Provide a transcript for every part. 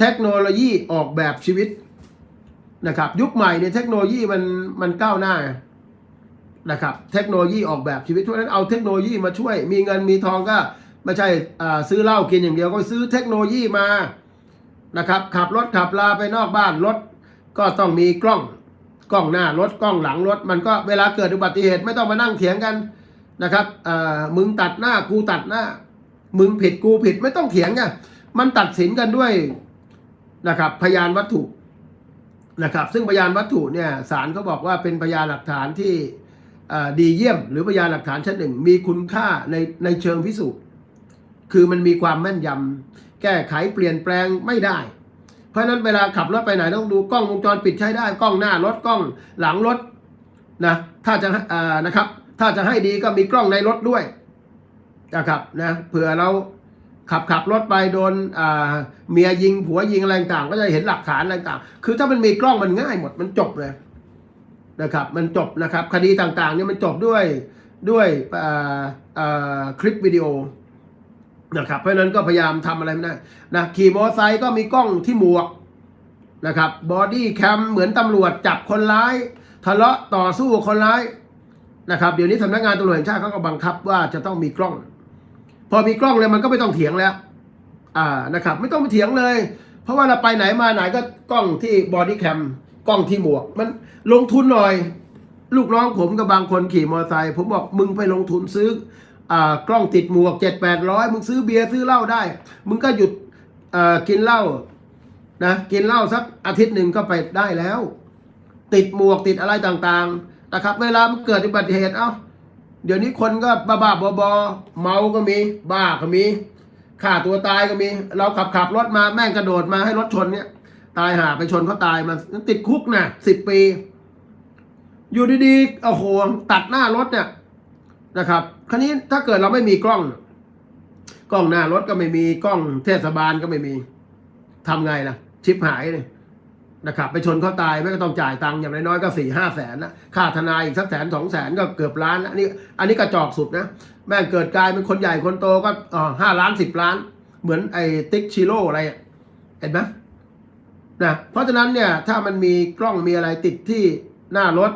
เทคโนโลยีออกแบบชีวิตนะครับ ยุคใหม่เนี่ยเทคโนโลยีมันมันก้าวหน้านะครับ เทคโนโลยีออกแบบชีวิตเพราะฉะนั้นเอาเทคโนโลยีมาช่วย มีเงินมีทองก็ไม่ใช่ซื้อเหล้ากินอย่างเดียวก็ซื้อเทคโนโลยีมานะครับขับรถขับลาไปนอกบ้านรถก็ต้องมีกล้องกล้องหน้ารถกล้องหลังรถ มันก็เวลาเกิดอุบัติเหตุไม่ต้องมานั่งเถียงกันนะครับมึงตัดหน้ากูตัดหน้า มึงผิดกูผิดไม่ต้องเถียงไงมันตัดสินกันด้วย นะครับพยานวัตถุนะครับซึ่งพยานวัตถุเนี่ยศาลเขาบอกว่าเป็นพยานหลักฐานที่ดีเยี่ยม หรือพยานหลักฐานชั้นหนึ่ง มีคุณค่าในในเชิงพิสูจน์ คือมันมีความแม่นยำแก้ไขเปลี่ยนแปลงไม่ได้ เพราะฉะนั้นเวลาขับรถไปไหนต้องดูกล้องวงจรปิดใช้ได้กล้องหน้ารถกล้องหลังรถนะถ้าจะนะครับถ้าจะให้ดีก็มีกล้องในรถด้วยนะครับนะเผื่อเรา ขับขับรถไปโดนเมียยิงผัวยิงอะไรต่างก็จะเห็นหลักฐานอะไรต่างคือถ้ามันมีกล้องมันง่ายหมดมันจบเลยนะครับ มันจบนะครับ คดีต่างๆเนี่ยมันจบด้วยด้วยคลิปวิดีโอนะครับเพราะฉะนั้นก็พยายามทำอะไรไม่ได้นะขี่มอเตอร์ไซค์ก็มีกล้องที่หมวกนะครับบอดี้แคมเหมือนตำรวจจับคนร้าย ทะเลาะต่อสู้คนร้ายนะครับ เดี๋ยวนี้สำนักงานตำรวจแห่งชาติเขาก็บังคับว่าจะต้องมีกล้อง พอมีกล้องเลยมันก็ไม่ต้องเถียงแล้ว อ่านะครับ ไม่ต้องไปเถียงเลย เพราะว่าเราไปไหนมาไหนก็กล้องที่บอดี้แคมกล้องที่หมวก มันลงทุนหน่อย ลูกน้องผมกับบางคนขี่มอเตอร์ไซค์ผมบอกมึงไปลงทุนซื้ออ่ากล้องติดหมวกเจ็ดแปดร้อยมึงซื้อเบียร์ซื้อเหล้าได้ มึงก็หยุดอ่ากินเหล้านะกินเหล้าสักอาทิตย์หนึ่งก็ไปได้แล้ว ติดหมวกติดอะไรต่างๆนะครับ เวลามันเกิดอุบัติเหตุเอ้า เดี๋ยวนี้คนก็บ้าบ้าบอบอเมาก็มี บ้าก็มีฆ่าตัวตายก็มี เราขับขับรถมาแม่งกระโดดมาให้รถชนเนี่ย ตายหาไปชนเขาตายมาติดคุกนะสิบปี อยู่ดีๆโอ้โหตัดหน้ารถเนี่ยนะครับ คราวนี้ถ้าเกิดเราไม่มีกล้อง กล้องหน้ารถก็ไม่มีกล้องเทศบาลก็ไม่มีทำไงล่ะ ชิปหายเลย นะครับไปชนเขาตายไม่ก็ต้องจ่ายตังค์อย่างน้อยๆก็สี่ห้าแสนนะค่าทนายอีกสักแสนสองแสนก็เกือบล้านนะอันนี้อันนี้กระจอกสุดนะแม่งเกิดกลายเป็นคนใหญ่คนโตก็ห้าล้านสิบล้าน เหมือนไอ้ติ๊กชิโร่อะไรเห็นไหมนะเพราะฉะนั้นเนี่ยถ้ามันมีกล้องมีอะไรติดที่หน้ารถ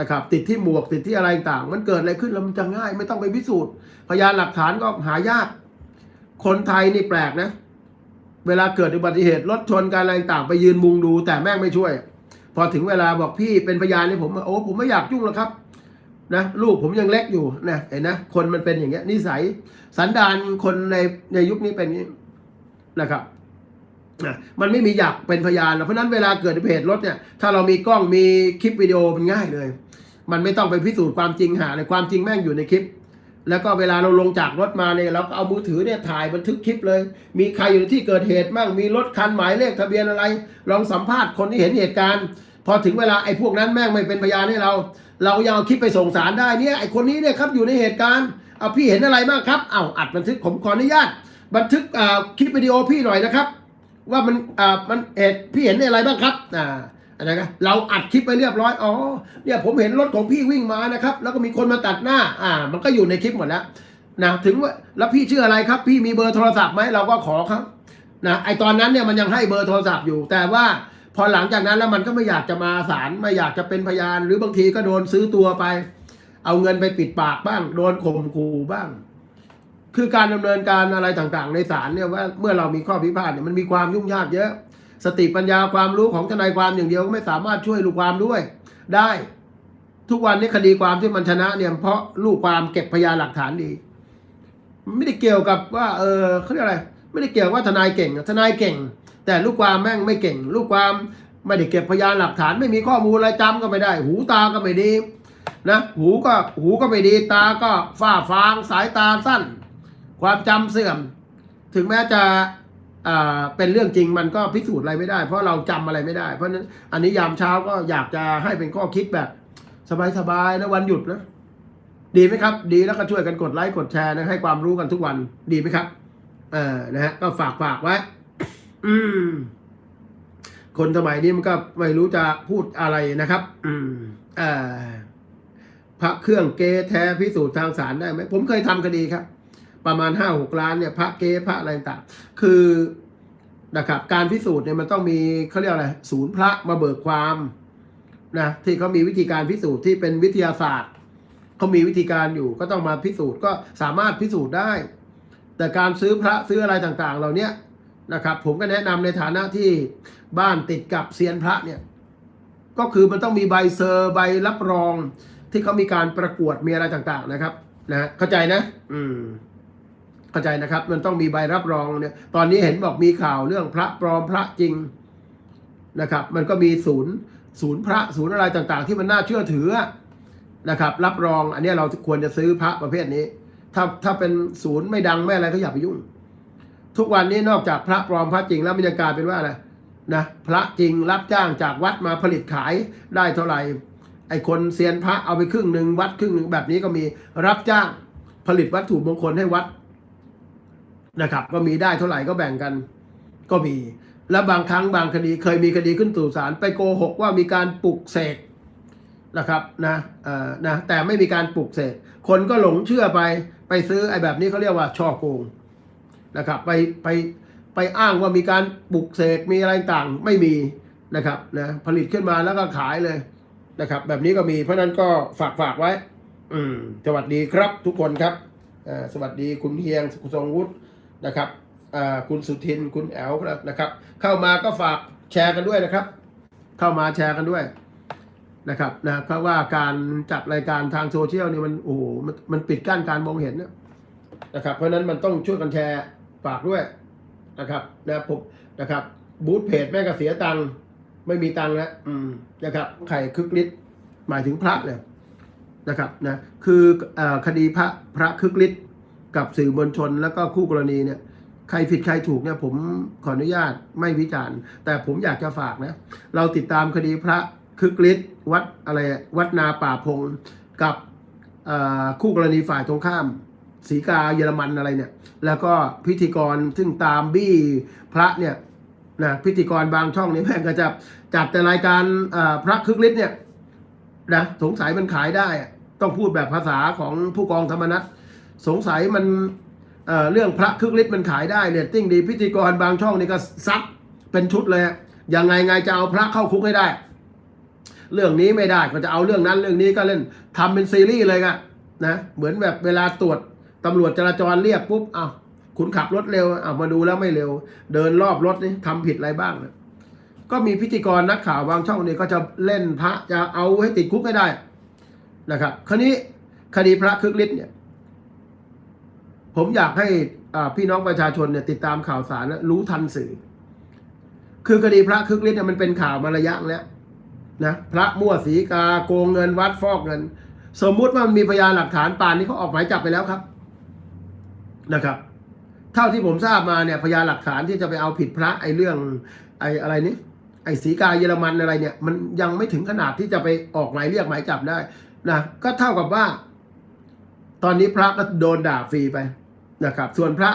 นะครับติดที่หมวกติดที่อะไรต่าง มันเกิดอะไรขึ้นแล้วมันจะง่าย ไม่ต้องไปพิสูจน์ พยานหลักฐานก็หายาก คนไทยนี่แปลกนะ เวลาเกิดอุบัติเหตุรถชนการอะไรต่างไปยืนมุงดู แต่แม่งไม่ช่วย พอถึงเวลาบอกพี่เป็นพยานนี่ผมโอ้ผมไม่อยากยุ่งหรอกครับนะลูกผมยังเล็กอยู่นะเห็นนะคนมันเป็นอย่างเงี้ยนิสัยสันดานคนในในยุคนี้เป็นนี้นะครับนะมันไม่มีอยากเป็นพยานเพราะฉะนั้นเวลาเกิดอุบัติเหตุรถเนี่ย ถ้าเรามีกล้องมีคลิปวิดีโอมันง่ายเลย มันไม่ต้องไปพิสูจน์ความจริงหาเลยความจริงแม่งอยู่ในคลิป แล้วก็เวลาเราลงจากรถมาเนี่ยเราก็เอามือถือเนี่ยถ่ายบันทึกคลิปเลย มีใครอยู่ที่เกิดเหตุบ้างมีรถคันหมายเลขทะเบียนอะไร ลองสัมภาษณ์คนที่เห็นเหตุการณ์ พอถึงเวลาไอ้พวกนั้นแม่งไม่เป็นพยานให้เรา เรายังเอาคลิปไปส่งสารได้เนี่ยไอ้คนนี้เนี่ยครับอยู่ในเหตุการณ์เอาพี่เห็นอะไรบ้างครับเอาอัดบันทึกผมขออนุญาต บันทึกอ่าคลิปวิดีโอพี่หน่อยนะครับ ว่ามันอ่ามันเหตุพี่เห็นอะไรบ้างครับอ่า อะไรกันเราอัดคลิปไปเรียบร้อยอ๋อเนี่ยผมเห็นรถของพี่วิ่งมานะครับ แล้วก็มีคนมาตัดหน้า อ่า มันก็อยู่ในคลิปหมดแล้วนะถึงว่าแล้วพี่ชื่ออะไรครับ พี่มีเบอร์โทรศัพท์ไหมเราก็ขอครับนะไอตอนนั้นเนี่ยมันยังให้เบอร์โทรศัพท์อยู่ แต่ว่าพอหลังจากนั้นแล้วมันก็ไม่อยากจะมาศาลไม่อยากจะเป็นพยาน หรือบางทีก็โดนซื้อตัวไป เอาเงินไปปิดปากบ้าง โดนข่มขู่บ้าง คือการดำเนินการอะไรต่างๆ ในศาลเนี่ยว่าเมื่อเรามีข้อพิพาทเนี่ยมันมีความยุ่งยากเยอะ สติปัญญาความรู้ของทนายความอย่างเดียวก็ไม่สามารถช่วยลูกความด้วย ได้ ทุกวันนี้คดีความที่มันชนะเนี่ยเพราะลูกความเก็บพยานหลักฐานดี ไม่ได้เกี่ยวกับว่า เออเขาเรียกอะไร ไม่ได้เกี่ยวว่าทนายเก่ง ทนายเก่ง แต่ลูกความแม่งไม่เก่ง ลูกความไม่ได้เก็บพยานหลักฐาน ไม่มีข้อมูลอะไรจำก็ไม่ได้ หูตาก็ไม่ดีนะหูก็หูก็ไม่ดีตาก็ฝ้าฟางสายตาสั้น ความจำเสื่อม ถึงแม้จะ เป็นเรื่องจริงมันก็พิสูจน์อะไรไม่ได้ เพราะเราจำอะไรไม่ได้ เพราะนั้นอันนี้ยามเช้าก็อยากจะให้เป็นข้อคิดแบบ สบายๆนะวันหยุดนะดีไหมครับ ดีแล้วก็ช่วยกันกดไลค์กดแชร์นะให้ความรู้กันทุกวันดีไหมครับเออนะฮะก็ฝากฝากไว้ อืม คนสมัยนี้มันก็ไม่รู้จะพูดอะไรนะครับ อืมเออพระเครื่องเกแท้พิสูจน์ทางศาลได้ไหมผมเคยทำคดีครับ ประมาณห้าหกล้านเนี่ยพระเกพระอะไรต่างคือนะครับการพิสูจน์เนี่ยมันต้องมีเขาเรียกอะไรศูนย์พระมาเบิกความนะที่เขามีวิธีการพิสูจน์ที่เป็นวิทยาศาสตร์เขามีวิธีการอยู่ก็ต้องมาพิสูจน์ก็สามารถพิสูจน์ได้ แต่การซื้อพระซื้ออะไรต่างๆ เหล่าเนี้ยนะครับผมก็แนะนำในฐานะที่บ้านติดกับเซียนพระเนี่ยก็คือมันต้องมีใบเซอร์ใบรับรองที่เขามีการประกวดมีอะไรต่างๆนะครับนะเข้าใจนะ อืม เข้าใจนะครับ มันต้องมีใบรับรองเนี่ย ตอนนี้เห็นบอกมีข่าวเรื่องพระปลอมพระจริงนะครับ มันก็มีศูนย์ศูนย์พระศูนย์อะไรต่างๆ ที่มันน่าเชื่อถือนะครับ รับรองอันนี้เราควรจะซื้อพระประเภทนี้ ถ้าถ้าเป็นศูนย์ไม่ดังไม่อะไรก็อย่าไปยุ่ง ทุกวันนี้นอกจากพระปลอมพระจริงแล้วมันยังกลายเป็นว่าอะไรนะพระจริงรับจ้างจากวัดมาผลิตขายได้เท่าไหร่ไอคนเซียนพระเอาไปครึ่งหนึ่งวัดครึ่งหนึ่งแบบนี้ก็มีรับจ้างผลิตวัตถุมงคลให้วัด นะครับ ก็มีได้เท่าไหร่ก็แบ่งกันก็มี แล้วบางครั้งบางคดีเคยมีคดีขึ้นตู่ศาลไปโกหกว่ามีการปลุกเสกนะครับนะเอ่อนะแต่ไม่มีการปลุกเสกคนก็หลงเชื่อไปไปซื้อไอ้แบบนี้เขาเรียกว่าช่อโกงนะครับ ไปไปไปอ้างว่ามีการปลุกเสกมีอะไรต่างไม่มีนะครับนะผลิตขึ้นมาแล้วก็ขายเลยนะครับ แบบนี้ก็มีเพราะฉะนั้นก็ฝากฝากไว้ อืมสวัสดีครับทุกคนครับอ่าสวัสดีคุณเฮียงคุณทรงวุฒิ นะครับคุณสุทินคุณแอลนะครับ เข้ามาก็ฝากแชร์กันด้วยนะครับ เข้ามาแชร์กันด้วยนะครับนะเพราะว่าการจัดรายการทางโซเชียลนี่มันโอ้โหมันมันปิดกั้นการมองเห็นนะครับ เพราะฉะนั้นมันต้องช่วยกันแชร์ฝากด้วยนะครับนะผมนะครับ บูธเพจแม่ก็เสียตังค์ไม่มีตังค์แล้วนะครับไข่คึกฤทธิ์หมายถึงพระเลยนะครับนะคือเออคดีพระพระคึกฤทธิ์ กับสื่อมวลชนแล้วก็คู่กรณีเนี่ยใครผิดใครถูกเนี่ยผมขออนุญาตไม่วิจารณ์ แต่ผมอยากจะฝากนะ เราติดตามคดีพระคึกฤทธิ์วัดอะไรวัดนาป่าพงกับคู่กรณีฝ่ายตรงข้ามสีกาเยอรมันอะไรเนี่ย แล้วก็พิธีกรซึ่งตามบี้พระเนี่ยนะพิธีกรบางช่องนี่แม่งก็จะจัดแต่รายการพระคึกฤทธิ์เนี่ยนะสงสัยมันขายได้อะต้องพูดแบบภาษาของผู้กองธรรมนัฐ สงสัยมันเเรื่องพระคึกฤทธิ์มันขายได้เรตติ้งดีพิธีกรบางช่องนี่ก็ซัดเป็นชุดเลยยังไงไงจะเอาพระเข้าคุกให้ได้ เรื่องนี้ไม่ได้ก็จะเอาเรื่องนั้นเรื่องนี้ก็เล่นทำเป็นซีรีส์เลยอะนะเหมือนแบบเวลาตรวจตำรวจจราจรเรียกปุ๊บเอ้าคุณขับรถเร็วเอ้ามาดูแล้วไม่เร็ว เดินรอบรถนี่ทำผิดอะไรบ้างนะก็มีพิธีกรนักข่าวบางช่องนี่ก็จะเล่นพระจะเอาให้ติดคุกให้ได้นะครับคราวนี้คดีพระคึกฤทธิ์เนี่ย ผมอยากให้พี่น้องประชาชนเนี่ยติดตามข่าวสารและรู้ทันสื่อ คือคดีพระคึกฤทธิ์เนี่ยมันเป็นข่าวมาระยะแล้วนะพระมั่วสีกาโกงเงินวัดฟอกเงิน สมมุติว่ามันมีพยานหลักฐานป่านนี้เขาออกหมายจับไปแล้วครับนะครับ เท่าที่ผมทราบมาเนี่ยพยานหลักฐานที่จะไปเอาผิดพระไอ้เรื่องไอ้อะไรนี่ไอ้สีกาเยอรมันอะไรเนี่ย มันยังไม่ถึงขนาดที่จะไปออกหมายเรียกหมายจับได้นะก็เท่ากับว่า ตอนนี้พระก็โดนด่าฟรีไป นะครับ ส่วนพระ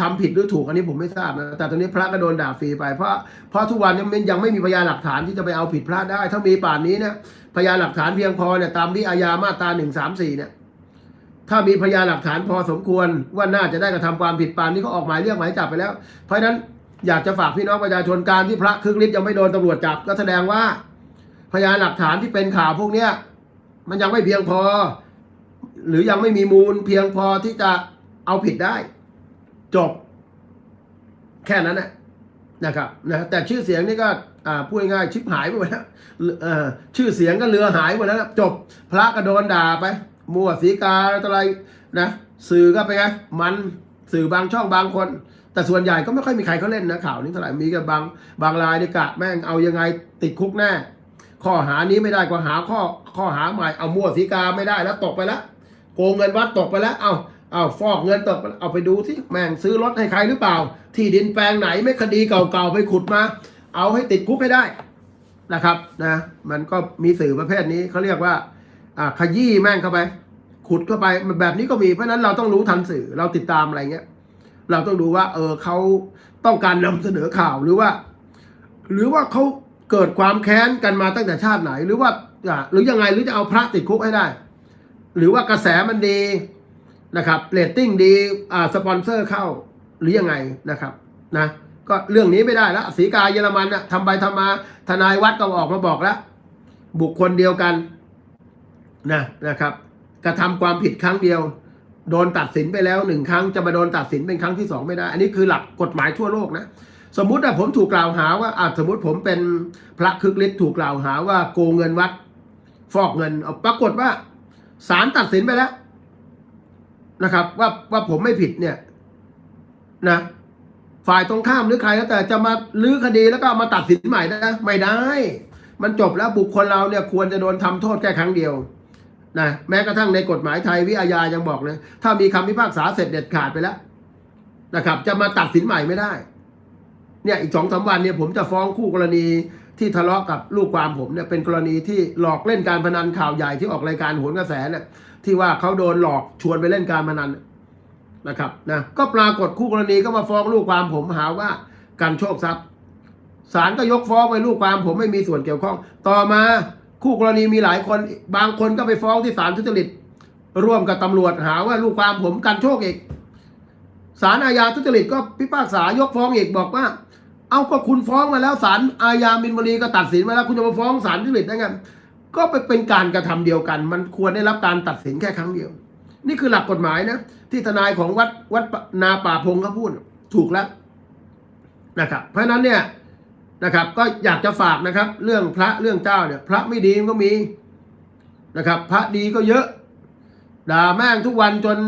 ทำผิดหรือถูกอันนี้ผมไม่ทราบนะแต่ตอนนี้พระก็โดนด่าฟรีไปเพราะเพราะทุกวันนี้มันยังไม่มีพยานหลักฐานที่จะไปเอาผิดพระได้ ถ้ามีป่านนี้เนี่ยพยานหลักฐานเพียงพอเนี่ยตามที่อาญามาตราหนึ่งสามสี่เนี่ยถ้ามีพยานหลักฐานพอสมควรว่าน่าจะได้กระทำความผิดป่านนี้เขาออกหมายเรียกหมายจับไปแล้ว เพราะฉะนั้นอยากจะฝากพี่น้องประชาชนการที่พระคึกฤทธิ์ยังไม่โดนตำรวจจับ ก็แสดงว่า พยานหลักฐานที่เป็นข่าวพวกเนี้ยมันยังไม่เพียงพอ หรือยังไม่มีมูลเพียงพอที่จะ เอาผิดได้ จบ แค่นั้นนะนะครับนะแต่ชื่อเสียงนี่ก็พูดง่ายชิบหายไปหมดแล้วชื่อเสียงก็เรือหายหมดแล้วจบ พระก็โดนด่าไปมั่วสีกาอะไรนะสื่อก็ไปไงมันสื่อบางช่องบางคน แต่ส่วนใหญ่ก็ไม่ค่อยมีใครเขาเล่นนะข่าวนี้เท่าไหร่มีกับบางบางรายในกะแม่งเอายังไงติดคุกแน่ข้อหานี้ไม่ได้ก็หาข้อข้อหาใหม่เอามั่วสีกาไม่ได้แล้วตกไปแล้วโกงเงินวัดตกไปแล้วเอา เอาฟอกเงินตกเอาไปดูที่แม่งซื้อรถให้ใครหรือเปล่า ที่ดินแปลงไหนไม่คดีเก่าๆไปขุดมา เอาให้ติดคุกให้ได้นะครับนะมันก็มีสื่อประเภทนี้เขาเรียกว่าอ่าขยี้แม่งเข้าไป ขุดเข้าไปแบบนี้ก็มีเพราะฉะนั้นเราต้องรู้ทันสื่อเราติดตามอะไรเงี้ย เราต้องดูว่า เออเขาต้องการนำเสนอข่าวหรือว่า หรือว่าเขาเกิดความแค้นกันมาตั้งแต่ชาติไหน หรือว่าหรือยังไงหรือจะเอาพระติดคุกให้ได้ หรือว่ากระแสมันดี นะครับเรตติ้งดีอ่าสปอนเซอร์เข้าหรือยังไงนะครับนะก็เรื่องนี้ไม่ได้แล้วสีกาเยอรมันน่ะทำไปทำมาทนายวัดก็ออกมาบอกแล้ว บุคคลเดียวกันนะนะครับ กระทำความผิดครั้งเดียว โดนตัดสินไปแล้วหนึ่งครั้งจะมาโดนตัดสินเป็นครั้งที่สองไม่ได้ อันนี้คือหลักกฎหมายทั่วโลกนะสมมุติว่าผมถูกกล่าวหาว่าอาสมมติผมเป็นพระคึกฤทธิ์ถูกกล่าวหาว่าโกงเงินวัด ฟอกเงินเอาปรากฏว่าศาลตัดสินไปแล้ว นะครับ ว่าว่าผมไม่ผิดเนี่ยนะฝ่ายตรงข้ามหรือใครก็แต่จะมาลื้อคดีแล้วก็มาตัดสินใหม่นะไม่ได้ มันจบแล้วบุคคลเราเนี่ยควรจะโดนทำโทษแค่ครั้งเดียวนะแม้กระทั่งในกฎหมายไทยวิอาญายังบอกเลยถ้ามีคำพิพากษาเสร็จเด็ดขาดไปแล้วนะครับ จะมาตัดสินใหม่ไม่ได้ เนี่ยอีกสองสามวันเนี่ยผมจะฟ้องคู่กรณี ที่ทะเลาะกับลูกความผมเนี่ยเป็นกรณีที่หลอกเล่นการพนันข่าวใหญ่ที่ออกรายการโหนกระแสเนี่ยที่ว่าเขาโดนหลอกชวนไปเล่นการพนันนะครับนะก็ปรากฏคู่กรณีก็มาฟ้องลูกความผมหาว่าการโชคทรัพย์ศาลก็ยกฟ้องไปลูกความผมไม่มีส่วนเกี่ยวข้อง ต่อมาคู่กรณีมีหลายคนบางคนก็ไปฟ้องที่ศาลทุจริต ร่วมกับตำรวจหาว่าลูกความผมกันโชคอีกศาลอาญาทุจริตก็พิพากษายกฟ้องอีกบอกว่า เอาก็คุณฟ้องมาแล้วศาลอาญามินบุรีก็ตัดสินมาแล้ว คุณจะมาฟ้องศาลทุจริตได้ไงก็ไปเป็นการกระทำเดียวกัน มันควรได้รับการตัดสินแค่ครั้งเดียว นี่คือหลักกฎหมายนะ ที่ทนายของวัดวัดนาป่าพงเขาพูดถูกแล้วนะครับ เพราะฉะนั้นเนี่ยนะครับ ก็อยากจะฝากนะครับ เรื่องพระเรื่องเจ้าเนี่ย พระไม่ดีก็มีนะครับ พระดีก็เยอะด่าแม่งทุกวันจน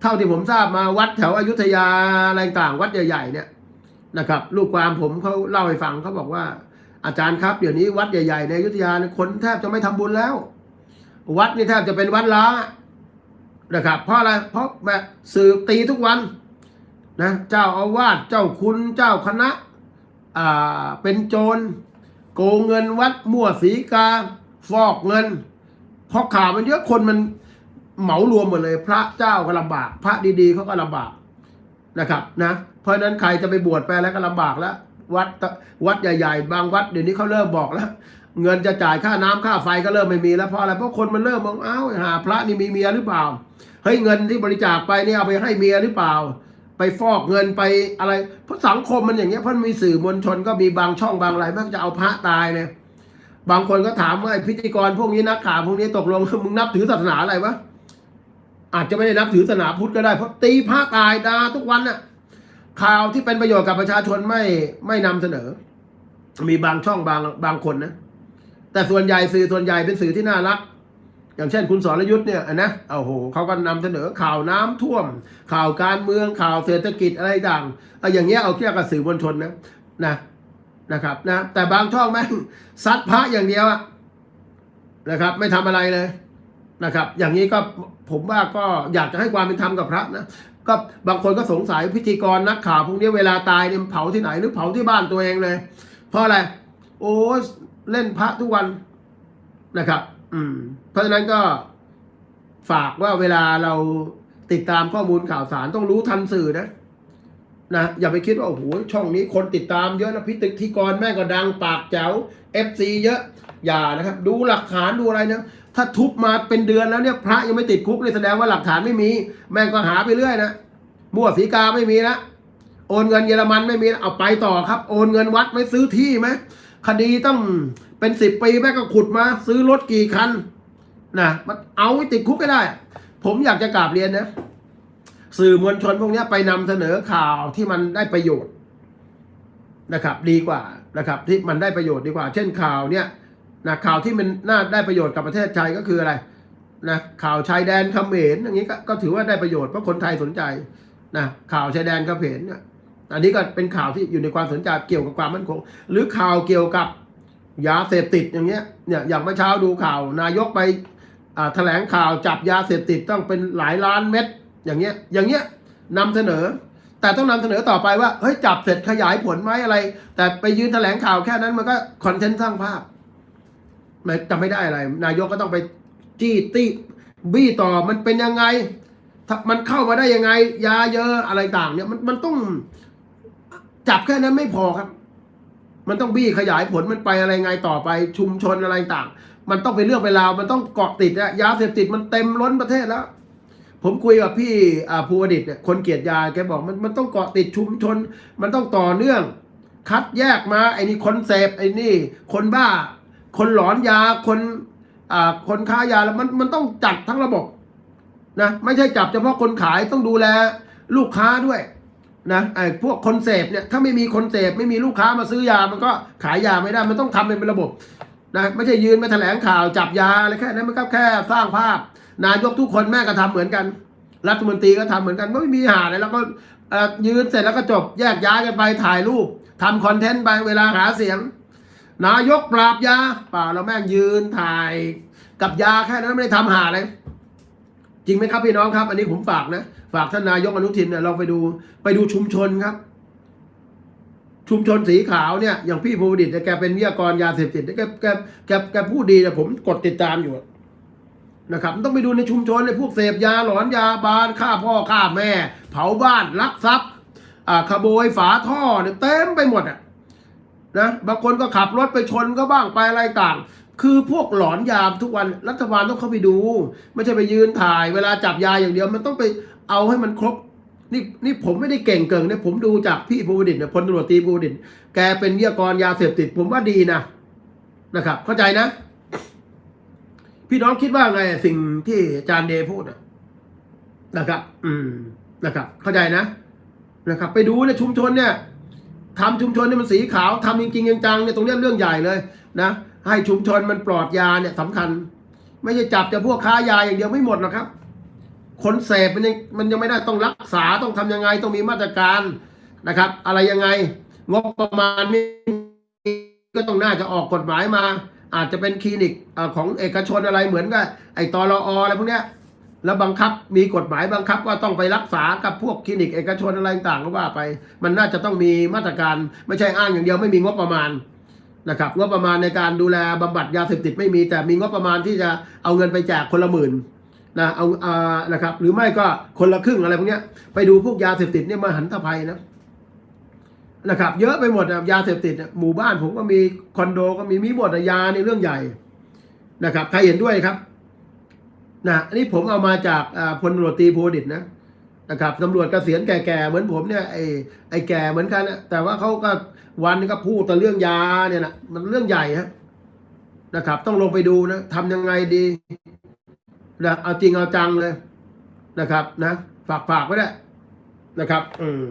เท่าที่ผมทราบมาวัดแถวอยุธยาอะไรต่างวัดใหญ่ๆเนี่ย นะครับ ลูกความผมเขาเล่าให้ฟังเขาบอกว่า อาจารย์ครับเดี๋ยวนี้วัดใหญ่ๆในอยุธยาคนแทบจะไม่ทำบุญแล้ว วัดนี่แทบจะเป็นวัดล้านะครับ เพราะอะไรเพราะแบบสื่อตีทุกวันนะเจ้าอาวาสเจ้าคุณเจ้าคณะอ่าเป็นโจร โกงเงินวัดมั่วสีกา ฟอกเงินพราะข่าวมันเยอะคนมันเหมารวมหมดเลย พระเจ้าก็ลำบาก พระดีๆเขาก็ลำบาก นะครับนะเพราะนั้นใครจะไปบวชไปแล้วก็ลำบากแล้ว วัดวัดใหญ่ๆ บางวัดเดี๋ยวนี้เขาเริ่มบอกแล้ว เงินจะจ่ายค่าน้ำค่าไฟก็เริ่มไม่มีแล้วเพราะอะไรเพราะคนมันเริ่มมองอ้าหา พระนี่มีเมียหรือเปล่าเฮ้ยเงินที่บริจาคไปนี่เอาไปให้เมียหรือเปล่า ไปฟอกเงินไปอะไรเพราะสังคมมันอย่างเงี้ยเพราะมันมีสื่อมวลชนก็มีบางช่องบางอะไรมักจะเอาพระตายเนี่ยบางคนก็ถามว่าไอพิธีกรพวกนี้นักข่าวพวกนี้ตกลงมึงนับถือศาสนาอะไรวะ อาจจะไม่ได้นับถือศาสนาพุทธก็ได้เพราะตีพระตายดาทุกวันน่ะข่าวที่เป็นประโยชน์กับประชาชนไม่ไม่นำเสนอ มีบางช่องบางบางคนนะ แต่ส่วนใหญ่สื่อส่วนใหญ่เป็นสื่อที่น่ารัก อย่างเช่นคุณสรยุทธ์เนี่ยนะโอ้โหเขาก็นำเสนอข่าวน้ำท่วม ข่าวการเมืองข่าวเศรษฐกิจอะไรต่างเอาอย่างเงี้ยเอาเกี่ยวกับสื่อมวลชนนะนะนะครับนะแต่บางช่องแม่งซัดพระอย่างเดียวอะนะครับ ไม่ทำอะไรเลย นะครับ อย่างนี้ก็ผมว่าก็อยากจะให้ความเป็นธรรมกับพระนะก็บางคนก็สงสัยพิธีกรนักข่าวพวกนี้เวลาตายเนี่ยเผาที่ไหนหรือเผาที่บ้านตัวเองเลย เพราะอะไร โอ้เล่นพระทุกวันนะครับ อืม เพราะฉะนั้นก็ฝากว่าเวลาเราติดตามข้อมูลข่าวสารต้องรู้ทันสื่อนะนะอย่าไปคิดว่าโอ้โหช่องนี้คนติดตามเยอะนะพิธีกรแม่ก็ดังปากแจ๋วเอฟซีเยอะอย่านะครับ ดูหลักฐานดูอะไรนะถ้าทุบมาเป็นเดือนแล้วเนี่ย พระยังไม่ติดคุกเลยแสดงว่าหลักฐานไม่มี แม่งก็หาไปเรื่อยนะมั่วสีกาไม่มีนะโอนเงินเยอรมันไม่มีนะเอาไปต่อครับ โอนเงินวัดไม่ซื้อที่ไหมคดีต้องเป็นสิบปีแม่ก็ขุดมา ซื้อรถกี่คันนะมันเอาไว้ติดคุกก็ได้ ผมอยากจะกราบเรียนนะสื่อมวลชนพวกนี้ไปนำเสนอข่าวที่มันได้ประโยชน์นะครับ ดีกว่านะครับ ที่มันได้ประโยชน์ดีกว่า เช่นข่าวเนี่ย นะข่าวที่มันน่าได้ประโยชน์กับประเทศไทยก็คืออะไรนะข่าวชายแดนเขมรอย่างนี้ก็ก็ถือว่าได้ประโยชน์เพราะคนไทยสนใจนะข่าวชายแดนเขมรเนี่ยอันนี้ก็เป็นข่าวที่อยู่ในความสนใจเกี่ยวกับความมั่นคง หรือข่าวเกี่ยวกับยาเสพติดอย่างเงี้ยเนี่ยอย่างเมื่อเช้าดูข่าวนายกไปแถลงข่าวจับยาเสพติดต้องเป็นหลายล้านเม็ดอย่างเงี้ยอย่างเงี้ยนำเสนอ แต่ต้องนำเสนอต่อไปว่าเฮ้ยจับเสร็จขยายผลไหมอะไร แต่ไปยืนแถลงข่าวแค่นั้นมันก็คอนเทนต์สร้างภาพ จำไม่ได้อะไร นายกก็ต้องไปจี้ตี้บี้ต่อมันเป็นยังไง มันเข้ามาได้ยังไง ยาเยอะอะไรต่างเนี่ยมันมันต้องจับแค่นั้นไม่พอครับ มันต้องบี้ขยายผลมันไปอะไรไงต่อไปชุมชนอะไรต่าง มันต้องเป็นเรื่องเวลาวมันต้องเกาะติดอะยาเสพติดมันเต็มล้นประเทศแล้ว ผมคุยกับพี่อ่าภูวดิตเนี่ยคนเกลียดยาแกบอกมันมันต้องเกาะติดชุมชน มันต้องต่อเนื่อง คัดแยกมาไอ้นี่คนเสพไอ้นี่ คนบ้า คนหลอนยาคนอ่าคนค้ายาแล้วมันมันต้องจัดทั้งระบบนะไม่ใช่จับเฉพาะคนขายต้องดูแลลูกค้าด้วยนะไอ้พวกคนเสพเนี่ยถ้าไม่มีคนเสพไม่มีลูกค้ามาซื้อยา มันก็ขายยาไม่ได้ มันต้องทำเป็นระบบนะไม่ใช่ยืนมาแถลงข่าวจับยาอะไรแค่นั้นมันก็แค่สร้างภาพ นายกทุกคนแม่ก็ทำเหมือนกัน รัฐมนตรีก็ทำเหมือนกันไม่มีหาเลยแล้วก็อ่อยืนเสร็จแล้วก็จบแยกย้ายกันไปถ่ายรูปทำคอนเทนต์ไปเวลาหาเสียง นายกปราบยาป่าเราแม่งยืนถ่าย กับยาแค่นั้นไม่ได้ทำหาเลยจริงไหมครับพี่น้องครับ อันนี้ผมฝากนะฝากท่านนายกอนุทินเนี่ยลองไปดูไปดูชุมชนครับ ชุมชนสีขาวเนี่ยอย่างพี่ภูดิตแกเป็นวิทยากรยาเสพติดแกแกแกแกพูดดีนะผมกดติดตามอยู่นะครับมันต้องไปดูในชุมชนในพวกเสพยาหลอนยาบานฆ่าพ่อฆ่าแม่ เผาบ้านลักทรัพย์อ่าขโมยฝาท่อเนี่ยเต็มไปหมดอะ นะบางคนก็ขับรถไปชนก็บ้างไปอะไรต่าง คือพวกหลอนยาทุกวันรัฐบาลต้องเข้าไปดู ไม่ใช่ไปยืนถ่าย เวลาจับยาอย่างเดียวมันต้องไปเอาให้มันครบนี่นี่ผมไม่ได้เก่งเกิงเนี่ยผมดูจากพี่ภูดิตเนี่ยพลตำรวจตรีภูดิตแกเป็นวิทยากรยาเสพติด ผมว่าดีนะนะครับ เข้าใจนะ พี่น้องคิดว่าไงสิ่งที่อาจารย์เดย์พูดอะนะครับ อืมนะครับ เข้าใจนะนะครับ ไปดูในยชุมชนเนี่ย ทำชุมชนเนี่ยมันสีขาวทำจริงๆจังๆเนี่ยตรงเนี้เรื่องใหญ่เลยนะให้ชุมชนมันปลอดยาเนี่ยสำคัญ ไม่ใช่จับแต่พวกค้ายาอย่างเดียวไม่หมดหรอกครับ คนเสพมันยังมันยังไม่ได้ต้องรักษาต้องทำยังไงต้องมีมาตรการนะครับ อะไรยังไงงบประมาณก็ต้องน่าจะออกกฎหมายมา อาจจะเป็นคลินิกของเอกชนอะไรเหมือนกับไอ้ตรออะไรพวกเนี้ย แล้วบังคับมีกฎหมายบังคับว่าต้องไปรักษากับพวกคลินิกเอกชนอะไรต่างๆก็ว่าไป มันน่าจะต้องมีมาตรการไม่ใช่อ้างอย่างเดียวไม่มีงบประมาณนะครับงบประมาณในการดูแลบำบัดยาเสพติดไม่มีแต่มีงบประมาณที่จะเอาเงินไปแจกคนละหมื่นนะเอาอ่านะครับ หรือไม่ก็คนละครึ่งอะไรพวกนี้ไปดูพวกยาเสพติดเนี่ยมาหันตภัยนะนะครับ เยอะไปหมดอะยาเสพติดอะหมู่บ้านผมก็มีคอนโดก็มีมีหมดอะยาในเรื่องใหญ่นะครับ ใครเห็นด้วยครับ นะอันนี้ผมเอามาจากพลตำรวจตีโพดิตนะนะครับตำรวจเกษียณแก่ๆเหมือนผมเนี่ยไอ้ไอ้แก่เหมือนกันนะแต่ว่าเขาก็วันก็พูดแต่เรื่องยาเนี่ยนะมันเรื่องใหญ่ฮะนะครับ ต้องลงไปดูนะทำยังไงดีนะเอาจริงเอาจังเลยนะครับ นะฝากฝากไว้ได้วยนะครับ อืม